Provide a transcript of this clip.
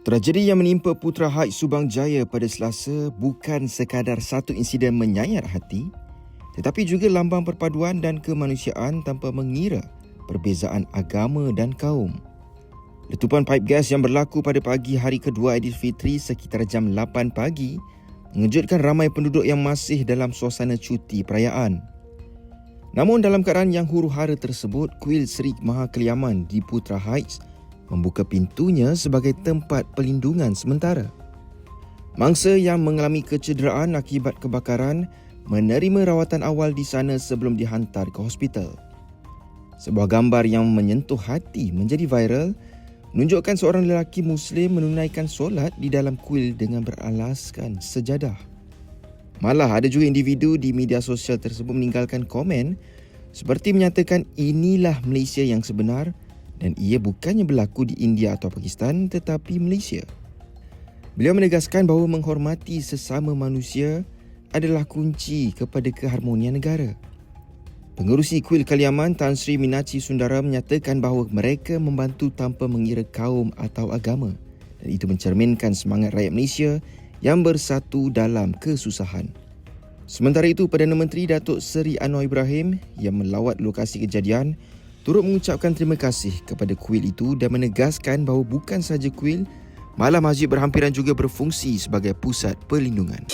Tragedi yang menimpa Putra Haji Subang Jaya pada Selasa bukan sekadar satu insiden menyayat hati tetapi juga lambang perpaduan dan kemanusiaan tanpa mengira perbezaan agama dan kaum. Letupan paip gas yang berlaku pada pagi hari kedua Aidilfitri sekitar jam 8 pagi mengejutkan ramai penduduk yang masih dalam suasana cuti perayaan. Namun dalam keadaan yang huru-hara tersebut, kuil Seri Maha Keliaman di Putra Heights membuka pintunya sebagai tempat pelindungan sementara. Mangsa yang mengalami kecederaan akibat kebakaran menerima rawatan awal di sana sebelum dihantar ke hospital. Sebuah gambar yang menyentuh hati menjadi viral menunjukkan seorang lelaki Muslim menunaikan solat di dalam kuil dengan beralaskan sejadah. Malah ada juga individu di media sosial tersebut meninggalkan komen seperti menyatakan inilah Malaysia yang sebenar dan ia bukannya berlaku di India atau Pakistan tetapi Malaysia. Beliau menegaskan bahawa menghormati sesama manusia adalah kunci kepada keharmonian negara. Pengerusi kuil Kaliaman Tan Sri Minachi Sundara menyatakan bahawa mereka membantu tanpa mengira kaum atau agama dan itu mencerminkan semangat rakyat Malaysia yang bersatu dalam kesusahan. Sementara itu, Perdana Menteri Datuk Seri Anwar Ibrahim yang melawat lokasi kejadian turut mengucapkan terima kasih kepada kuil itu dan menegaskan bahawa bukan sahaja kuil, malah masjid berhampiran juga berfungsi sebagai pusat perlindungan.